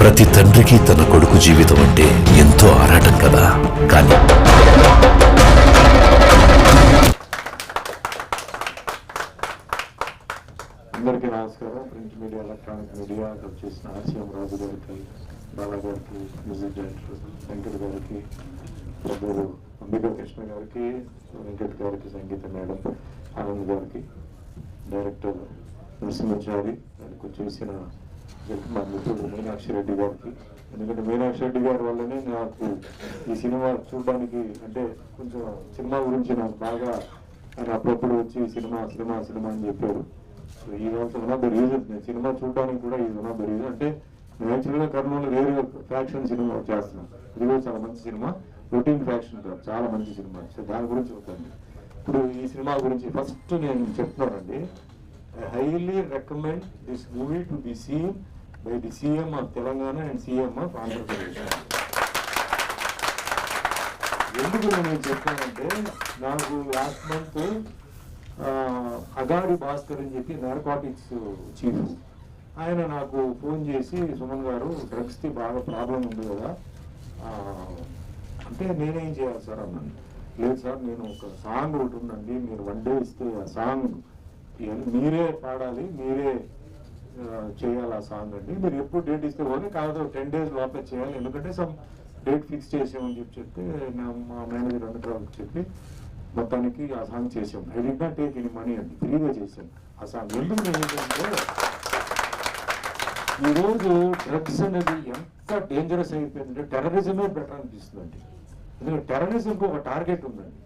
ప్రతి తండ్రికి తన కొడుకు జీవితం అంటే ఎంతో ఆరాటం కదా. కానీ అందరికీ నమస్కారం. ప్రింట్ మీడియా ఎలక్ట్రానిక్ మీడియా వచ్చేసిన ఆర్సీఎం రాజు గారికి బాలా గారికి మ్యూజిక్ డైరెక్టర్ వెంకట్ గారికి ప్రభువు అంబికా కృష్ణ గారికి వెంకట్ గారికి సంగీత మేడం ఆనంద్ గారికి డైరెక్టర్ నరసింహాచారి దానికి చేసిన మా మిత్రుడు మీనాక్షి రెడ్డి గారికి. ఎందుకంటే మీనాక్షి రెడ్డి గారి వల్లనే నాకు ఈ సినిమా చూడడానికి అంటే కొంచెం సినిమా గురించి నాకు బాగా ఆయన అప్పుడప్పుడు వచ్చి సినిమా సినిమా సినిమా అని చెప్పారు. సో ఈ also one of the reason నేను సినిమా చూడడానికి కూడా ఈ వన్ ఆఫ్ ద రీజన్ అంటే నేను యాక్చువల్గా కర్నూలు వేరే ఫ్యాక్షన్ సినిమా చేస్తున్నాను ఇది కూడా చాలా మంచి సినిమా. రొటీన్ ఫ్యాక్షన్ కాదు చాలా మంచి సినిమా. సో దాని గురించి చెప్తాను ఇప్పుడు ఈ సినిమా గురించి ఫస్ట్ నేను చెప్తున్నానండి. I highly this this movie to be by by the CM Telangana Telangana and CM Andhra Andhra Pradesh ఎందుకు నేను చెప్పానంటే నాకు లాస్ట్ మంత్ అగాడి భాస్కర్ అని చెప్పి నార్కాటిక్స్ చీఫ్ ఆయన నాకు ఫోన్ చేసి సుమన్ గారు డ్రగ్స్కి బాగా ప్రాబ్లం ఉంది కదా. అంటే నేనేం చేయాలి సార్ అన్నాను. లేదు సార్ నేను ఒక సాంగ్ ఒకటి ఉందండి మీరు వన్ డే ఇస్తే ఆ సాంగ్ మీరే పాడాలి మీరే చేయాలి ఆ సాంగ్ అండి. మీరు ఎప్పుడు డేట్ ఇస్తే పోనీ కాదు టెన్ డేస్ లోపల చేయాలి. ఎందుకంటే సమ్ డేట్ ఫిక్స్ చేసామని చెప్పి చెప్తే నా- మా మేనేజర్ అనుకోవాలని చెప్పి మొత్తానికి ఆ సాంగ్ చేసాం. I D not take any money అండి ఫ్రీగా చేసాం ఆ సాంగ్ ఎందుకు నేను ఏంటంటే ఈరోజు డ్రగ్స్ అనేది ఎంత డేంజరస్ అయిపోయిందంటే టెర్రరిజమే బెటర్ అనిపిస్తుందండి. ఎందుకంటే టెర్రరిజంకి ఒక టార్గెట్ ఉందండి.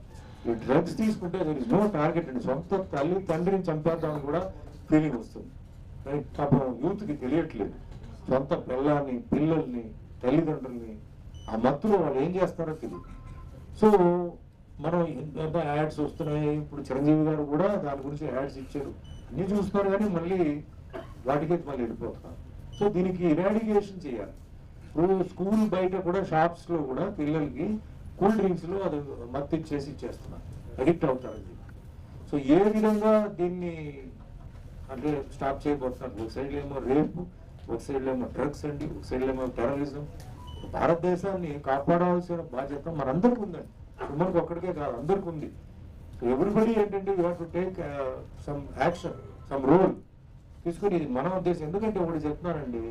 ఈ డ్రగ్స్ తీసుకుంటే దర్ ఇస్ నో టార్గెట్ అండి సొంత తల్లి తండ్రిని చంపేద్దామని కూడా ఫీలింగ్ వస్తుంది. కానీ పాపం యూత్కి తెలియట్లేదు. సొంత పిల్లాన్ని పిల్లల్ని తల్లిదండ్రుల్ని ఆ మత్తులో వాళ్ళు ఏం చేస్తారో తెలియదు సో మనం ఎంత యాడ్స్ వస్తున్నాయి. ఇప్పుడు చిరంజీవి గారు కూడా దాని గురించి యాడ్స్ ఇచ్చారు. అన్ని చూస్తున్నారు కానీ మళ్ళీ వాటికి మళ్ళీ వెళ్ళిపోతున్నారు. సో దీనికి ఇరాడిగేషన్ చేయాలి. ఇప్పుడు స్కూల్ బయట కూడా షాప్స్లో కూడా పిల్లలకి కూల్ డ్రింక్స్లో అది మత్తు చేసి చేస్తున్నారు అడిక్ట్ అవుతారండి సో ఏ విధంగా దీన్ని అంటే స్టాప్ చేయబోతున్నారు? ఒక సైడ్ ఏమో రేపు ఒక సైడ్ ఏమో డ్రగ్స్ అండి ఒక సైడ్ ఏమో టెర్రరిజం భారతదేశాన్ని కాపాడాల్సిన బాధ్యత మనందరికి ఉందండి. మనకు ఒక్కడికే కాదు అందరికి ఉంది. సో ఎవ్రీబడి ఏంటంటే you to take some action some role తీసుకుని ఇది మన ఉద్దేశం. ఎందుకంటే ఒకటి చెప్తున్నానండి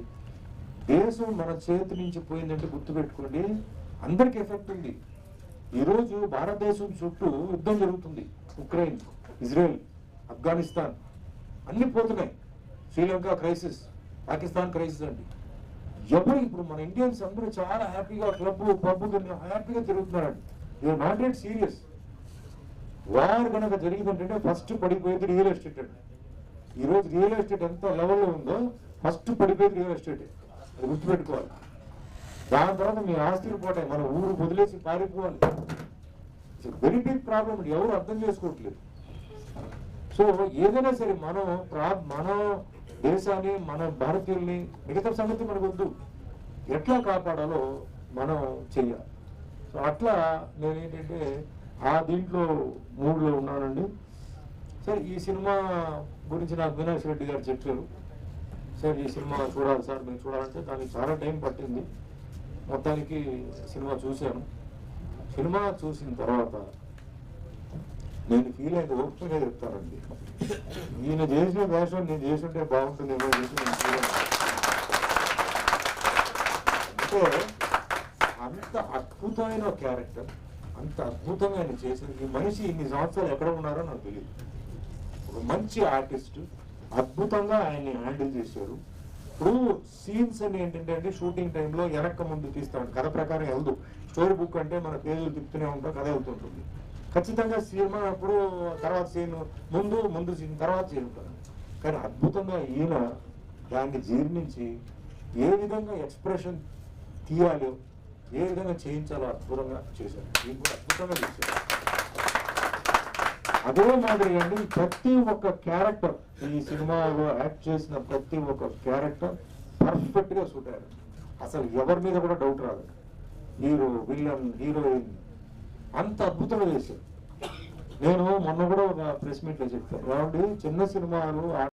దేశం మన చేతి నుంచి పోయిందంటే గుర్తుపెట్టుకోండి అందరికి ఎఫెక్ట్ ఉంది. ఈరోజు భారతదేశం చుట్టూ యుద్ధం జరుగుతుంది. ఉక్రెయిన్ ఇజ్రాయెల్ ఆఫ్ఘనిస్తాన్ అన్ని పోతున్నాయి. శ్రీలంక క్రైసిస్ పాకిస్తాన్ క్రైసిస్ అండి. ఎవరు ఇప్పుడు మన ఇండియన్స్ అందరూ చాలా హ్యాపీగా క్లబ్ పబ్ హ్యాపీగా తిరుగుతున్నారండి. ఇది నాట్ ఎట్ సీరియస్ వార్ కనుక జరిగిందంటే ఫస్ట్ పడిపోయేది రియల్ ఎస్టేట్ అండి. ఈరోజు రియల్ ఎస్టేట్ ఎంత లెవెల్లో ఉందో ఫస్ట్ పడిపోయేది రియల్ ఎస్టేట్ అది గుర్తుపెట్టుకోవాలి. దాని తర్వాత మీ ఆస్తులు పోటాయి మన ఊరు వదిలేసి పారిపోవాలి. వెరీ బిగ్ ప్రాబ్లం ఎవరు అర్థం చేసుకోవట్లేదు. సో ఏదైనా సరే మనం ప్రా- మన దేశాన్ని మన భారతీయుల్ని మిగతా సంగతి మనకు వద్దు. ఎట్లా కాపాడాలో మనం చెయ్యాలి. సో అట్లా నేను ఏంటంటే ఆ దీంట్లో మూడులో ఉన్నానండి. సార్ ఈ సినిమా గురించి నాకు వినాయక్ రెడ్డి గారు చెప్పారు. సార్ ఈ సినిమా చూడాలి సార్ మీరు చూడాలంటే దానికి చాలా టైం పట్టింది. మొత్తానికి సినిమా చూశాను. సినిమా చూసిన తర్వాత నేను ఫీల్ అయితే ఓపెన్గా చెప్తానండి. ఈయన చేసిన వేషం నేను చేస్తుంటే బాగుంటుందేమో అని అంటే అంత అద్భుతమైన క్యారెక్టర్ అంత అద్భుతంగా ఆయన చేసిన ఈ మనిషి ఇన్ని సంవత్సరాలు ఎక్కడ ఉన్నారో నాకు తెలియదు ఒక మంచి ఆర్టిస్ట్ అద్భుతంగా ఆయన్ని హ్యాండిల్ చేశారు. ఇప్పుడు సీన్స్ అని ఏంటంటే అంటే షూటింగ్ టైంలో వెనక్క ముందు తీస్తాడు. కథ ప్రకారం వెళ్దు. స్టోరీ బుక్ అంటే మన పేజీలు తిప్పుతూనే ఉంటాం కథ వెళ్తుంటుంది. ఖచ్చితంగా సినిమా అప్పుడు తర్వాత సీన్ ముందు ముందు సీన్ తర్వాత సీన్ ఉంటుంది. కానీ అద్భుతంగా ఈయన దాన్ని జీర్ణించి ఏ విధంగా ఎక్స్ప్రెషన్ తీయాలో ఏ విధంగా చేయించాలో అద్భుతంగా చేశారు దీన్ని కూడా అద్భుతంగా చేశారు అదే మాదిరి అండి ప్రతి ఒక్క క్యారెక్టర్ ఈ సినిమాలో యాక్ట్ చేసిన ప్రతి ఒక్క క్యారెక్టర్ పర్ఫెక్ట్గా సూట్ అయ్యారు. అసలు ఎవరి మీద కూడా డౌట్ రాదు. హీరో విలన్ హీరోయిన్ అంత అద్భుతంగా చేశారు. నేను మొన్న కూడా ఒక ప్రెస్ మీట్లో చెప్పాను. కాబట్టి చిన్న సినిమాలు